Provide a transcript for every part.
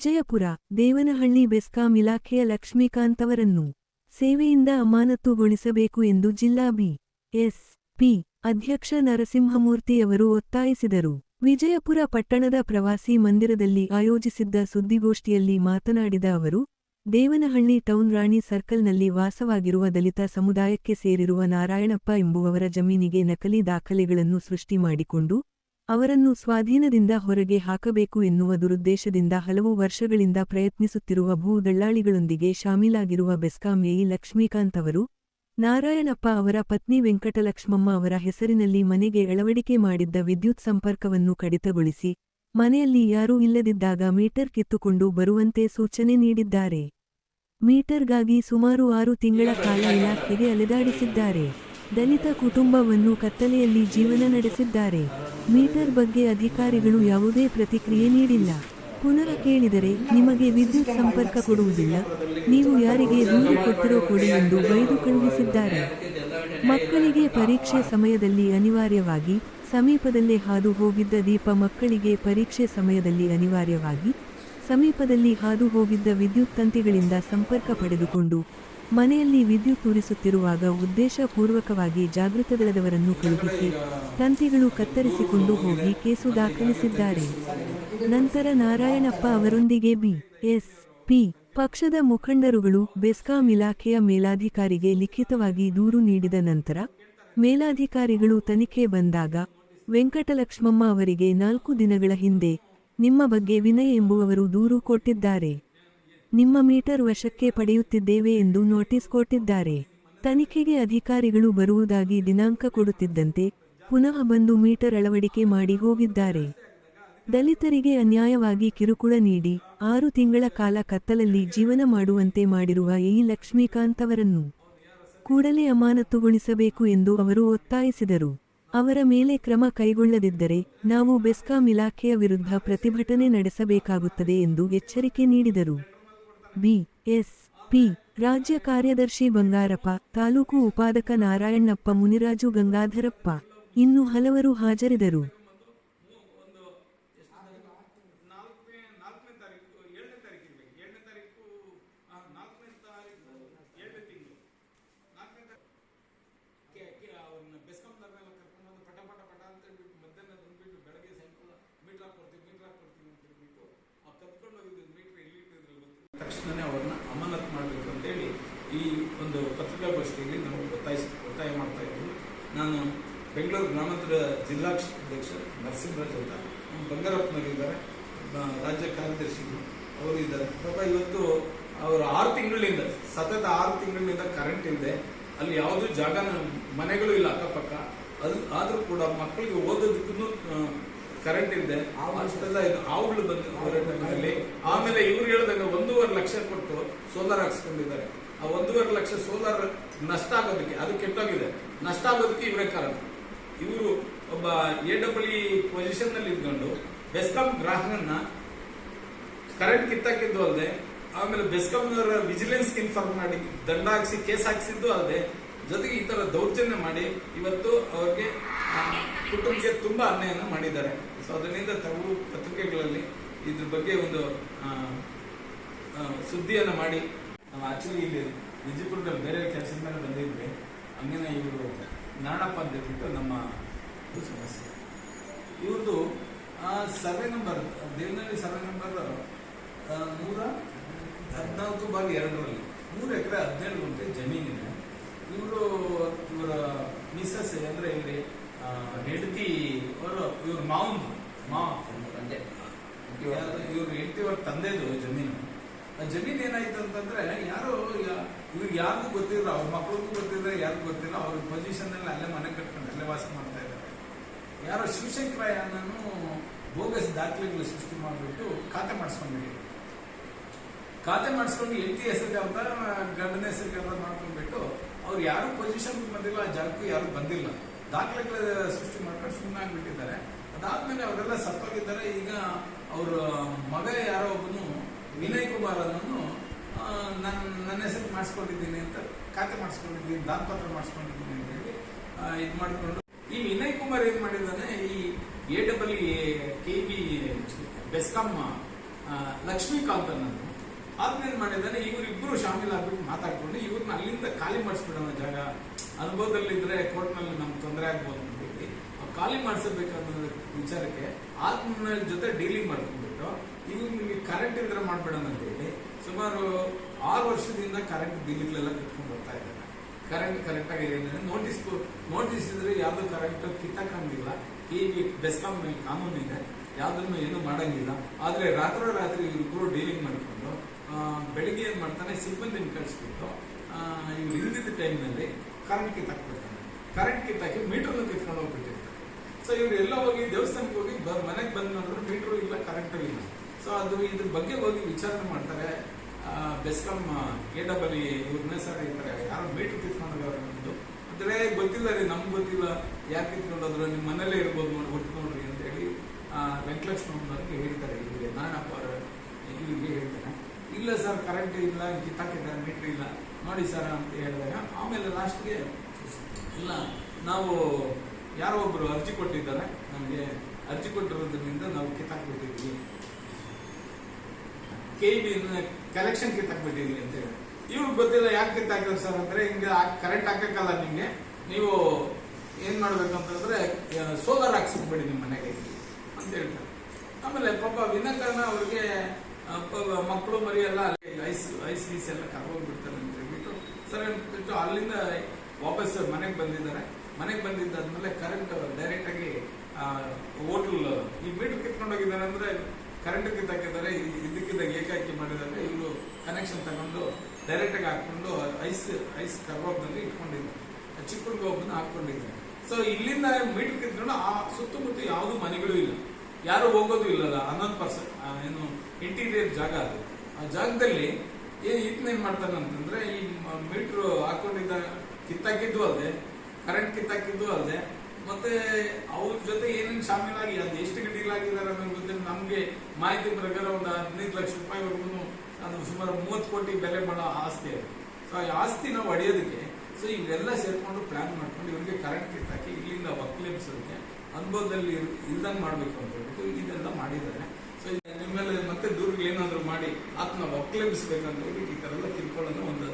ವಿಜಯಪುರ, ದೇವನಹಳ್ಳಿ ಬೆಸ್ಕಾಂ ಇಲಾಖೆಯ ಲಕ್ಷ್ಮೀಕಾಂತ್ ಅವರನ್ನು ಸೇವೆಯಿಂದ ಅಮಾನತುಗೊಳಿಸಬೇಕು ಎಂದು ಜಿಲ್ಲಾ ಬಿ ಎಸ್ ಪಿ ಅಧ್ಯಕ್ಷ ನರಸಿಂಹಮೂರ್ತಿಯವರು ಒತ್ತಾಯಿಸಿದರು. ವಿಜಯಪುರ ಪಟ್ಟಣದ ಪ್ರವಾಸಿ ಮಂದಿರದಲ್ಲಿ ಆಯೋಜಿಸಿದ್ದ ಸುದ್ದಿಗೋಷ್ಠಿಯಲ್ಲಿ ಮಾತನಾಡಿದ ಅವರು, ದೇವನಹಳ್ಳಿ ಟೌನ್ ರಾಣಿ ಸರ್ಕಲ್ನಲ್ಲಿ ವಾಸವಾಗಿರುವ ದಲಿತ ಸಮುದಾಯಕ್ಕೆ ಸೇರಿರುವ ನಾರಾಯಣಪ್ಪ ಎಂಬುವವರ ಜಮೀನಿಗೆ ನಕಲಿ ದಾಖಲೆಗಳನ್ನು ಸೃಷ್ಟಿ ಮಾಡಿಕೊಂಡು ಅವರನ್ನು ಸ್ವಾಧೀನದಿಂದ ಹೊರಗೆ ಹಾಕಬೇಕು ಎನ್ನುವ ದುರುದ್ದೇಶದಿಂದ ಹಲವು ವರ್ಷಗಳಿಂದ ಪ್ರಯತ್ನಿಸುತ್ತಿರುವ ಭೂ ದಳ್ಳಾಳಿಗಳೊಂದಿಗೆ ಶಾಮೀಲಾಗಿರುವ ಬೆಸ್ಕಾಂ ಎಇ ಲಕ್ಷ್ಮೀಕಾಂತ್ ಅವರು, ನಾರಾಯಣಪ್ಪ ಅವರ ಪತ್ನಿ ವೆಂಕಟಲಕ್ಷ್ಮಮ್ಮ ಅವರ ಹೆಸರಿನಲ್ಲಿ ಮನೆಗೆ ಅಳವಡಿಕೆ ಮಾಡಿದ್ದ ವಿದ್ಯುತ್ ಸಂಪರ್ಕವನ್ನು ಕಡಿತಗೊಳಿಸಿ, ಮನೆಯಲ್ಲಿ ಯಾರೂ ಇಲ್ಲದಿದ್ದಾಗ ಮೀಟರ್ ಕಿತ್ತುಕೊಂಡು ಬರುವಂತೆ ಸೂಚನೆ ನೀಡಿದ್ದಾರೆ. ಮೀಟರ್ಗಾಗಿ ಸುಮಾರು ಆರು ತಿಂಗಳ ಕಾಲ ಇಲಾಖೆಗೆ ಅಲೆದಾಡಿಸಿದ್ದಾರೆ. ದಲಿತ ಕುಟುಂಬವನ್ನು ಕತ್ತಲೆಯಲ್ಲಿ ಜೀವನ ನಡೆಸಿದ್ದಾರೆ. ಮೀಟರ್ ಬಗ್ಗೆ ಅಧಿಕಾರಿಗಳು ಯಾವುದೇ ಪ್ರತಿಕ್ರಿಯೆ ನೀಡಿಲ್ಲ. ಪುನರ ಕೇಳಿದರೆ ನಿಮಗೆ ವಿದ್ಯುತ್ ಸಂಪರ್ಕ ಕೊಡುವುದಿಲ್ಲ. ನೀವು ಯಾರಿಗೆ ದೂರು ಕೊಟ್ಟಿರೋ ಕೊಡಿ ಎಂದು ಬೈದು ಕಳುಹಿಸಿದ್ದಾರೆ ಮಕ್ಕಳಿಗೆ ಪರೀಕ್ಷೆ ಸಮಯದಲ್ಲಿ ಅನಿವಾರ್ಯವಾಗಿ ಸಮೀಪದಲ್ಲೇ ಹಾದು ಹೋಗಿದ್ದ ದೀಪ ಮಕ್ಕಳಿಗೆ ಪರೀಕ್ಷೆ ಸಮಯದಲ್ಲಿ ಅನಿವಾರ್ಯವಾಗಿ ಸಮೀಪದಲ್ಲಿ ಹಾದು ಹೋಗಿದ್ದ ವಿದ್ಯುತ್ ತಂತಿಗಳಿಂದ ಸಂಪರ್ಕ ಪಡೆದುಕೊಂಡು ಮನೆಯಲ್ಲಿ ವಿದ್ಯುತ್ ಉರಿಸುತ್ತಿರುವಾಗ ಉದ್ದೇಶಪೂರ್ವಕವಾಗಿ ಜಾಗೃತದಳದವರನ್ನು ಕಳುಹಿಸಿ ತಂತಿಗಳು ಕತ್ತರಿಸಿಕೊಂಡು ಹೋಗಿ ಕೇಸು ದಾಖಲಿಸಿದ್ದಾರೆ. ನಂತರ ನಾರಾಯಣಪ್ಪ ಅವರೊಂದಿಗೆ ಬಿ ಎಸ್ ಪಿ ಪಕ್ಷದ ಮುಖಂಡರುಗಳು ಬೆಸ್ಕಾಂ ಇಲಾಖೆಯ ಮೇಲಾಧಿಕಾರಿಗೆ ಲಿಖಿತವಾಗಿ ದೂರು ನೀಡಿದ ನಂತರ ಮೇಲಾಧಿಕಾರಿಗಳು ತನಿಖೆ ಬಂದಾಗ ವೆಂಕಟಲಕ್ಷ್ಮಮ್ಮ ಅವರಿಗೆ ನಾಲ್ಕು ದಿನಗಳ ಹಿಂದೆ ನಿಮ್ಮ ಬಗ್ಗೆ ವಿನಯ್ ಎಂಬುವವರು ದೂರು ಕೊಟ್ಟಿದ್ದಾರೆ. ನಿಮ್ಮ ಮೀಟರ್ ವಶಕ್ಕೆ ಪಡೆಯುತ್ತಿದ್ದೇವೆ ಎಂದು ನೋಟಿಸ್ ಕೊಟ್ಟಿದ್ದಾರೆ. ತನಿಖೆಗೆ ಅಧಿಕಾರಿಗಳು ಬರುವುದಾಗಿ ದಿನಾಂಕ ಕೊಡುತ್ತಿದ್ದಂತೆ ಪುನಃ ಬಂದು ಮೀಟರ್ ಅಳವಡಿಕೆ ಮಾಡಿ ಹೋಗಿದ್ದಾರೆ. ದಲಿತರಿಗೆ ಅನ್ಯಾಯವಾಗಿ ಕಿರುಕುಳ ನೀಡಿ ಆರು ತಿಂಗಳ ಕಾಲ ಕತ್ತಲಲ್ಲಿ ಜೀವನ ಮಾಡುವಂತೆ ಮಾಡಿರುವ ಎ. ಲಕ್ಷ್ಮೀಕಾಂತ್ ಅವರನ್ನು ಕೂಡಲೇ ಅಮಾನತುಗೊಳಿಸಬೇಕು ಎಂದು ಅವರು ಒತ್ತಾಯಿಸಿದರು. ಅವರ ಮೇಲೆ ಕ್ರಮ ಕೈಗೊಳ್ಳದಿದ್ದರೆ ನಾವು ಬೆಸ್ಕಾಂ ಇಲಾಖೆಯ ವಿರುದ್ಧ ಪ್ರತಿಭಟನೆ ನಡೆಸಬೇಕಾಗುತ್ತದೆ ಎಂದು ಎಚ್ಚರಿಕೆ ನೀಡಿದರು. ಬಿ ಎಸ್ ಪಿ ರಾಜ್ಯ ಕಾರ್ಯದರ್ಶಿ ಬಂಗಾರಪ್ಪ ತಾಲೂಕು ಉಪಾದಕ ನಾರಾಯಣಪ್ಪ ಮುನಿರಾಜು ಗಂಗಾಧರಪ್ಪ. ಇನ್ನು ಹಲವರು ಹಾಜರಿದ್ದರು. ಗೊತ್ತಿಲ್ಲ ಅವರನ್ನ ಅಮಾನತ್ ಮಾಡಬೇಕು ಅಂತೇಳಿ ಈ ಒಂದು ಪತ್ರಿಕಾಗೋಷ್ಠಿಯಲ್ಲಿ ನಮಗೆ ಒತ್ತಾಯಿಸಿ, ಒತ್ತಾಯ ಮಾಡ್ತಾ ಇದ್ದೀವಿ ನಾನು ಬೆಂಗಳೂರು ಗ್ರಾಮಾಂತರ ಜಿಲ್ಲಾ ಅಧ್ಯಕ್ಷ ನರಸಿಂಹರಾಜ್ ಅಂತ ಬಂಗಾರಪ್ಪನವರಿದ್ದಾರೆ. ರಾಜ್ಯ ಕಾರ್ಯದರ್ಶಿಗಳು. ಅವರು ಇದ್ದಾರೆ. ಪಾಪ ಇವತ್ತು ಅವರು ಆರು ತಿಂಗಳಿಂದ, ಸತತ ಆರು ತಿಂಗಳಿಂದ ಕರೆಂಟ್ ಇಲ್ಲದೆ ಅಲ್ಲಿ ಯಾವುದೂ ಜಾಗನ, ಮನೆಗಳು ಇಲ್ಲ ಅಕ್ಕಪಕ್ಕ. ಅದು, ಆದರೂ ಕೂಡ ಮಕ್ಕಳಿಗೆ ಓದೋದಕ್ಕೂ ಕರೆಂಟ್ ಇಲ್ಲದೆ ಆವುಗಳು ಬಂದು ಹೋರಾಟದಲ್ಲಿ ಆಮೇಲೆ ಇವ್ರು ಹೇಳಿದಾಗ ಒಂದೂವರೆ ಲಕ್ಷ ಕೊಟ್ಟು ಸೋಲಾರ್ ಹಾಕ್ಸ್ಕೊಂಡಿದ್ದಾರೆ. ಆ ಒಂದೂವರೆ ಲಕ್ಷ ಸೋಲಾರ್ ನಷ್ಟ ಆಗೋದಕ್ಕೆ ಅದು ಕೆಟ್ಟೋಗಿದೆ. ನಷ್ಟ ಆಗೋದಕ್ಕೆ ಇವರೇ ಕಾರಣ. ಇವರು ಒಬ್ಬ ಎ ಡಬ್ಲ್ಯೂ ಪೊಸಿಷನ್ನಲ್ಲಿ ಇದ್ಕೊಂಡು ಬೆಸ್ಕಾಂ ಗ್ರಾಹಕನ್ನ ಕರೆಂಟ್ ಕಿತ್ತಾಕಿದ್ದು ಅಲ್ಲದೆ ಆಮೇಲೆ ಬೆಸ್ಕಾಂನವರ ವಿಜಿಲೆನ್ಸ್ ಇನ್ಫಾರ್ಮ್ ಮಾಡಿ ದಂಡ ಹಾಕಿಸಿ ಕೇಸ್ ಹಾಕಿಸಿದ್ದು ಅಲ್ಲದೆ ಜೊತೆಗೆ ಈ ತರ ದೌರ್ಜನ್ಯ ಮಾಡಿ ಇವತ್ತು ಅವ್ರಿಗೆ ಕುಟುಂಬಕ್ಕೆ ತುಂಬಾ ಅನ್ಯಾಯನ ಮಾಡಿದ್ದಾರೆ. ಸೊ ಅದರಿಂದ ತಾವು ಪತ್ರಿಕೆಗಳಲ್ಲಿ ಇದ್ರ ಬಗ್ಗೆ ಒಂದು ಸುದ್ದಿಯನ್ನು ಮಾಡಿ. ನಾವು ಆಕ್ಚುಲಿ ಇಲ್ಲಿ ವಿಜಯಪುರದಲ್ಲಿ ಬೇರೆ ಕೆಲಸದ ಮೇಲೆ ಬಂದಿದ್ವಿ. ಹಂಗೇನೆ ಇವರು ನಾಣಪ್ಪ ಅಂತ ಹೇಳ್ಬಿಟ್ಟು ನಮ್ಮ ಸಮಸ್ಯೆ. ಇವ್ರದ್ದು survey number Devanahalli survey number ನೂರ ಹದಿನಾಲ್ಕು ಬಾರ್ ಎರಡರಲ್ಲಿ. ಮೂರು ಎಕರೆ ಹದಿನೇಳು ಗಂಟೆ ಜಮೀನಿದೆ. ಇವರು ಇವರ ಮಿಸಸ್ ಅಂದರೆ ಇಲ್ಲಿ ಹೆಂಡತಿ ಅವರು ಇವ್ರ ಮಾವನ್ ಮಾವ ಇವ್ರ ಹೆಂಡತಿ ಅವ್ರ ತಂದೆದು ಜಮೀನು. ಆ ಜಮೀನು ಏನಾಯ್ತು ಅಂತಂದ್ರೆ ಯಾರು ಇವ್ರಿಗೆ ಯಾರಿಗೂ ಗೊತ್ತಿಲ್ಲ ಅವ್ರ ಮಕ್ಳಿಗೂ ಗೊತ್ತಿಲ್ಲ ಯಾರಿಗೂ ಗೊತ್ತಿಲ್ಲ ಅವ್ರ ಪೊಸಿಷನ್ ಅಲ್ಲಿ ಅಲ್ಲೇ ಮನೆ ಕಟ್ಕೊಂಡು ಅಲ್ಲೇ ವಾಸ ಮಾಡ್ತಾ ಇದ್ದಾರೆ. ಯಾರೋ ಶಿವಶಂಕರಯ್ಯ ಅನ್ನೋನು ಬೋಗಸ್ ದಾಖಲೆಗಳು ಸೃಷ್ಟಿ ಮಾಡಿಬಿಟ್ಟು ಖಾತೆ ಮಾಡಿಸ್ಕೊಂಡಿದ್ದೀವಿ ಖಾತೆ ಮಾಡಿಸ್ಕೊಂಡು ಹೆಂಡತಿ ಹೆಸರಿಗೆ ಅಂತ ಗಂಡನ ಹೆಸರಿಗೆ ಅಂತ ಮಾಡ್ಕೊಂಡ್ಬಿಟ್ಟು ಅವ್ರು ಯಾರು ಪೊಸಿಷನ್ ಬಂದಿಲ್ಲ ಆ ಜಾಗಕ್ಕೂ ಯಾರು ಬಂದಿಲ್ಲ. ದಾಖಲೆಗಳ ಸೃಷ್ಟಿ ಮಾಡ್ಕೊಂಡು ಸುಮ್ಮನೆ ಆಗ್ಬಿಟ್ಟಿದ್ದಾರೆ. ಅದಾದ್ಮೇಲೆ ಅವರೆಲ್ಲ ಸತ್ತೋಗಿದ್ದಾರೆ. ಈಗ ಅವ್ರ ಮಗ ಯಾರೋ ಒಬ್ಬನು ವಿನಯ್ ಕುಮಾರ್ ಅನ್ನೋನು ನನ್ನ ನನ್ನ ಹೆಸರು ಮಾಡಿಸ್ಕೊಂಡಿದ್ದೀನಿ ಅಂತ ಖಾತೆ ಮಾಡಿಸ್ಕೊಂಡಿದ್ದೀನಿ, ದಾನಪತ್ರ ಮಾಡಿಸ್ಕೊಂಡಿದ್ದೀನಿ ಅಂತ ಹೇಳಿ ಇದು ಮಾಡಿಕೊಂಡು ಈ ವಿನಯ್ ಕುಮಾರ್ ಏನು ಮಾಡಿದ್ದಾನೆ, ಈ A double K B BESCOM Lakshmikant ಅನ್ನೋದು ಆದ್ಮೇಲೆ ಮಾಡಿದ್ದಾನೆ ಇವರಿಬ್ಬರು ಶಾಮಿಲ್ ಆಗ್ಬಿಟ್ಟು ಮಾತಾಡ್ಕೊಂಡು ಇವ್ರನ್ನ ಅಲ್ಲಿಂದ ಖಾಲಿ ಮಾಡಿಸ್ಬಿಡೋಣ ಜಾಗ ಅನುಭವದಲ್ಲಿದ್ರೆ ಕೋರ್ಟ್ನಲ್ಲಿ ನಮ್ಗೆ ತೊಂದರೆ ಆಗ್ಬೋದು ಅಂತೇಳಿ ಖಾಲಿ ಮಾಡಿಸಬೇಕನ್ನೋ ವಿಚಾರಕ್ಕೆ ಆತ್ಮನ ಜೊತೆ ಡೀಲಿಂಗ್ ಮಾಡ್ಕೊಂಡ್ಬಿಟ್ಟು, ಇವ್ರು ನಿಮಗೆ ಕರೆಂಟ್ ಇದ್ರೆ ಮಾಡ್ಬಿಡೋಣ ಅಂತ ಹೇಳಿ ಸುಮಾರು ಆರು ವರ್ಷದಿಂದ ಕರೆಂಟ್ ಬಿಲ್ಗಳೆಲ್ಲ ಕಟ್ಕೊಂಡು ಬರ್ತಾ ಇದ್ದಾರೆ. ಕರೆಂಟ್ ಕರೆಕ್ಟಾಗಿ ಏನಿದೆ ನೋಟಿಸ್ ನೋಟಿಸ್ ಇದ್ರೆ ಯಾವುದು ಕರೆಂಟ್ ಕಿತ್ತಕ್ಕಂಗಿಲ್ಲ ಹೀಗೆ ಬೆಸ್ಕಾಂ ಮೇಲೆ ಕಾನೂನು ಇದೆ. ಯಾವ್ದನ್ನು ಏನು ಮಾಡಂಗಿಲ್ಲ. ಆದ್ರೆ ರಾತ್ರೋ ರಾತ್ರಿ ಇವ್ರಿಬ್ರು ಡೀಲಿಂಗ್ ಮಾಡಿಕೊಂಡು ಬೆಳಿಗ್ಗೆ ಏನ್ ಮಾಡ್ತಾನೆ ಸಿಬ್ಬಂದಿನ ಕಳಿಸ್ಬಿಟ್ಟು ಇವ್ರು ಇಲ್ದಿದ್ದ ಟೈಮ್ನಲ್ಲಿ ಕರೆಂಟ್ ಕಿತ್ತಾಕ್ಬಿಡ್ತಾನೆ ಕರೆಂಟ್ ಕಿತ್ತಾಕಿ ಮೀಟರ್ನ ಕಿತ್ಕೊಂಡು ಹೋಗ್ಬಿಟ್ಟಿರ್ತಾರೆ ಸೊ ಇವ್ರು ಎಲ್ಲ ಹೋಗಿ ದೇವಸ್ಥಾನಕ್ಕೆ ಹೋಗಿ ಮನೆಗೆ ಬಂದ್ ನೋಡಿದ್ರೆ ಮೀಟರ್ ಇಲ್ಲ, ಕರೆಂಟು ಇಲ್ಲ. ಸೊ ಅದು ಇದ್ರ ಬಗ್ಗೆ ಹೋಗಿ ವಿಚಾರಣೆ ಮಾಡ್ತಾರೆ. ಬೆಸ್ಕಮ್ ಬೆಸ್ಕಾಂ ಎ ಡಬಲ್ ಇವ್ರನ್ನ ಸರ್ ಇರ್ತಾರೆ ಯಾರು ಮೀಟ್ರ್ ಹೋಗೋರು ನಮ್ದು ಅಂದ್ರೆ ಗೊತ್ತಿಲ್ಲ ರೀ, ನಮ್ಗೆ ಗೊತ್ತಿಲ್ಲ. ಯಾಕೆ ಕಿತ್ಕೊಂಡೋದ್ರು ನಿಮ್ಮ ಮನೇಲೇ ಇರ್ಬೋದು ನೋಡಿ ಒಟ್ಟು ನೋಡ್ರಿ ಅಂತ ಹೇಳಿ ವೆಂಕಟೇಶ್ ವೆಂಕಟಲಕ್ಷ್ಮಣ್ಣವ್ರಿಗೆ ಹೇಳ್ತಾರೆ ಇವರಿಗೆ ನಾರಾಯಣಪ್ಪ ಅವರು ಇವ್ರಿಗೆ ಹೇಳ್ತಾರೆ ಇಲ್ಲ ಸರ್ ಕರೆಂಟ್ ಇಲ್ಲ ಕಿತ್ತಾಕಿದ್ದಾರೆ ಮೀಟರ್ ಇಲ್ಲ. ನೋಡಿ ಸರ್ ಅಂತ ಹೇಳಿದಾಗ, ಆಮೇಲೆ ಲಾಸ್ಟ್ಗೆ ಇಲ್ಲ, ನಾವು ಯಾರೋ ಒಬ್ಬರು ಅರ್ಜಿ ಕೊಟ್ಟಿದ್ದಾರೆ. ನಮಗೆ ಅರ್ಜಿ ಕೊಟ್ಟಿರೋದ್ರಿಂದ ನಾವು ಕಿತ್ತಾಕ್ಬಿಟ್ಟಿದ್ವಿ ಕೆ ಬಿ ಕಲೆಕ್ಷನ್ ಕಿತ್ತಾಕ್ಬಿಟ್ಟಿದ್ವಿ ಅಂತ ಹೇಳಿ. ಇವ್ರಿಗೆ ಗೊತ್ತಿಲ್ಲ ಯಾಕೆ ಕಿತ್ತಾಕಿದ್ರು ಸರ್ ಅಂದ್ರೆ, ಹಿಂಗೆ ಕರೆಂಟ್ ಹಾಕಕ್ಕಲ್ಲ ನಿಮಗೆ. ನೀವು ಏನ್ ಮಾಡ್ಬೇಕಂತಂದ್ರೆ ಸೋಲಾರ್ ಹಾಕ್ಸ್ಬಿಡಿ ನಿಮ್ಮ ಮನೆಗೆ ಅಂತ ಹೇಳ್ತಾರೆ. ಆಮೇಲೆ ಪಾಪ ವಿನಾಕಾರಣ ಅವ್ರಿಗೆ ಮಕ್ಕಳು ಮರಿ ಎಲ್ಲ ಅಲ್ಲಿ ಐಸ್ ಐಸ್ ಗೀಸ್ ಎಲ್ಲ ಕರ್ಕೊಂಡ್ಬಿಡ್ತಾರೆ ಅಂತ ಹೇಳ್ಬಿಟ್ಟು, ಸರ್ ಅಂದ್ಬಿಟ್ಟು ಅಲ್ಲಿಂದ ವಾಪಸ್ ಮನೆಗೆ ಬಂದಿದ್ದಾರೆ. ಮನೆಗೆ ಬಂದಿದ್ದಾದ್ಮೇಲೆ ಕರೆಂಟ್ ಡೈರೆಕ್ಟ್ ಆಗಿ ಹೋಟೆಲ್ ಈ ಮೀಟರ್ ಕಿತ್ಕೊಂಡು ಹೋಗಿದ್ದಾರೆ ಅಂದ್ರೆ ಕರೆಂಟ್ ಕಿತ್ತಾಕಿದ್ದಾರೆ ಇದಕ್ಕಿದ್ದಾಗ ಏಕಾಕಿ ಮಾಡಿದಾಗ ಇವರು ಕನೆಕ್ಷನ್ ತಗೊಂಡು ಡೈರೆಕ್ಟ್ ಆಗಿ ಹಾಕೊಂಡು ಐಸ್ ಐಸ್ ಕರ್ವಾಬ್ನಲ್ಲಿ ಇಟ್ಕೊಂಡಿದ್ದಾರೆ. ಚಿಕ್ಕ ಒಬ್ಬನ ಹಾಕೊಂಡಿದ್ದಾರೆ ಸೊ ಇಲ್ಲಿಂದ ಮೀಟರ್ ಕಿತ್ಕೊಂಡು ಆ ಸುತ್ತಮುತ್ತ ಯಾವುದು ಮನೆಗಳು ಇಲ್ಲ. ಯಾರು ಹೋಗೋದು ಇಲ್ಲಲ್ಲ, ಹನ್ನೊಂದು ಪರ್ಸೆಂಟ್ ಏನು ಇಂಟೀರಿಯರ್ ಜಾಗ ಅದು. ಆ ಜಾಗದಲ್ಲಿ ಏನ್ ಮಾಡ್ತಾನೆ ಅಂತಂದ್ರೆ ಈ ಮೀಟರ್ ಹಾಕೊಂಡಿದ್ದ ಕಿತ್ತಾಕಿದ್ದು ಅಲ್ಲದೆ ಕರೆಂಟ್ ಕಿತ್ತಾಕಿದ್ದು ಅಲ್ಲದೆ ಮತ್ತೆ ಅವ್ರ ಜೊತೆ ಏನೇನು ಶಾಮೀಲಾಗಿ ಅದು ಎಷ್ಟು ಗಿಡೀಲಾಗಿದ್ದಾರೆ ಅನ್ನೋ ಜೊತೆ ನಮ್ಗೆ ಮಾಹಿತಿ ಪ್ರಕಾರ ಒಂದು ಹದಿನೈದು ಲಕ್ಷ ರೂಪಾಯಿವರೆಗೂ ಅದು ಸುಮಾರು ಮೂವತ್ತು ಕೋಟಿ ಬೆಲೆ ಮಾಡೋ ಆಸ್ತಿ ಅದು. ಸೊ ಆ ನಾವು ಒಡೆಯೋದಕ್ಕೆ ಸೊ ಇವೆಲ್ಲ ಸೇರ್ಕೊಂಡು ಪ್ಲಾನ್ ಮಾಡ್ಕೊಂಡು ಇವರಿಗೆ ಕರೆಂಟ್ ಕಿತ್ತಾಕಿ ಇಲ್ಲಿಂದ ಒಕ್ಕಲೆಬ್ಸೋದಕ್ಕೆ ಅನುಭವದಲ್ಲಿ ಇಲ್ದಂಗೆ ಮಾಡ್ಬೇಕು ಅಂತ ಹೇಳ್ಬಿಟ್ಟು ಇದೆಲ್ಲ ಮಾಡಿದ್ದಾರೆ. ಸೊ ನಿಮ್ಮ ಮೇಲೆ ಮತ್ತೆ ದೂರಗಳು ಒಕ್ಕಲೆಬ್ಸ್ಬೇಕಂತ ಹೇಳ್ಬಿಟ್ಟು ಈ ಥರ ಎಲ್ಲ ತಿಳ್ಕೊಳ್ಳೋದು ಒಂದು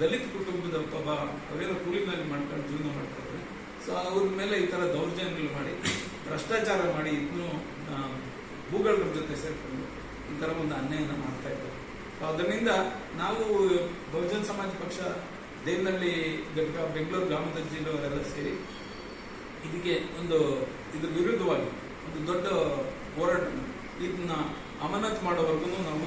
ದಲಿತ ಕುಟುಂಬದ ಒಬ್ಬ ಅವರೆಲ್ಲ ಕೂಲಿ ಮೇಲೆ ಮಾಡ್ಕೊಂಡು ಜೀವನ ಮಾಡ್ತಾರೆ ಸೊ ಅವ್ರ ಮೇಲೆ ಈ ಥರ ದೌರ್ಜನ್ಯಗಳು ಮಾಡಿ, ಭ್ರಷ್ಟಾಚಾರ ಮಾಡಿ ಇದನ್ನು ಭೂಗಳ ಜೊತೆ ಸೇರ್ಕೊಂಡು ಈ ಥರ ಒಂದು ಅನ್ಯಾಯನ ಮಾಡ್ತಾ ಇದ್ದಾರೆ. ಸೊ ಅದರಿಂದ ನಾವು ಬಹುಜನ ಸಮಾಜ ಪಕ್ಷ ದೇವನಹಳ್ಳಿ ಘಟಕ ಬೆಂಗಳೂರು ಗ್ರಾಮದ ಜಿಲ್ಲೆಯವರೆಲ್ಲ ಸೇರಿ ಇದಕ್ಕೆ ಒಂದು, ಇದ್ರ ವಿರುದ್ಧವಾಗಿ ಒಂದು ದೊಡ್ಡ ಹೋರಾಟ ಇದನ್ನ ಅಮಾನತ್ ಮಾಡೋವರೆಗೂ ನಾವು